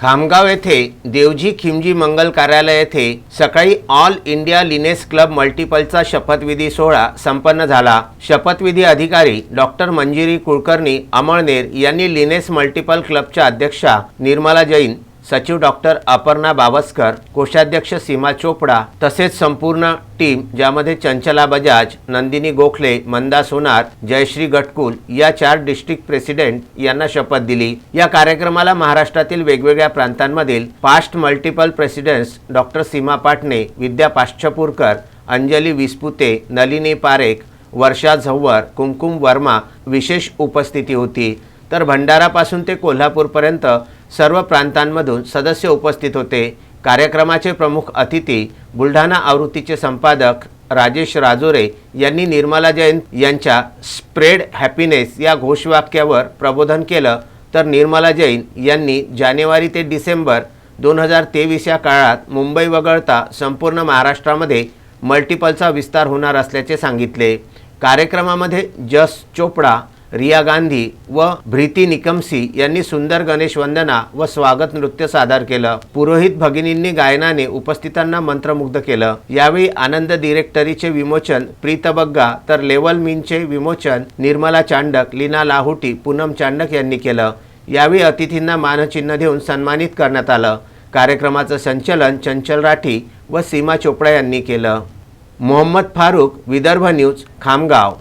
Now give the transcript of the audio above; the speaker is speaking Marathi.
खामगाव येथे देवजी खिमजी मंगल कार्यालय येथे सकाळी ऑल इंडिया लिनेस क्लब मल्टिपलचा शपथविधी सोहळा संपन्न झाला. शपथविधी अधिकारी डॉक्टर मंजिरी कुलकर्णी अमळनेर यांनी लिनेस मल्टिपल क्लबच्या अध्यक्षा निर्मला जैन सचिव डॉक्टर अपर्णा बावस्कर कोषाध्यक्ष सीमा चोपडा तसेच संपूर्ण टीम ज्यामध्ये चंचला बजाज नंदिनी गोखले मंदा सोनार जयश्री गटकुल या चार डिस्ट्रिक्ट प्रेसिडेंट यांना शपथ दिली. या कार्यक्रमाला महाराष्ट्रातील वेगवेगळ्या प्रांतांमधील past multiple presidents doctor Seema Patne Vidya Pashchapurkar Anjali Vispute Nalini Parekh Varsha Jhavvar Kumkum Verma विशेष उपस्थिती होती. तर भंडारापासून ते कोल्हापूरपर्यंत सर्व प्रांतांमधून सदस्य उपस्थित होते. कार्यक्रमाचे प्रमुख अतिथी बुलढाणा आवृत्तीचे संपादक राजेश राजोरे यांनी निर्मला जैन यांच्या स्प्रेड हॅपीनेस या घोषवाक्यावर प्रबोधन केलं. तर निर्मला जैन यांनी जानेवारी ते डिसेंबर दोन हजार तेवीस या काळात मुंबई वगळता संपूर्ण महाराष्ट्रामध्ये मल्टिपलचा विस्तार होणार असल्याचे सांगितले. कार्यक्रमामध्ये जस चोपडा रिया गांधी व भ्रीती निकमसी यांनी सुंदर गणेश वंदना व स्वागत नृत्य सादर केलं. पुरोहित भगिनींनी गायनाने उपस्थितांना मंत्रमुग्ध केलं. यावेळी आनंद डिरेक्टरीचे विमोचन प्रीतबग्गा तर लेवल मीनचे विमोचन निर्मला चांडक लीना लाहोटी पूनम चांडक यांनी केलं. यावेळी अतिथींना मानचिन्ह देऊन सन्मानित करण्यात आलं. कार्यक्रमाचं संचलन चंचल राठी व सीमा चोपडा यांनी केलं. मोहम्मद फारूक विदर्भ न्यूज खामगाव.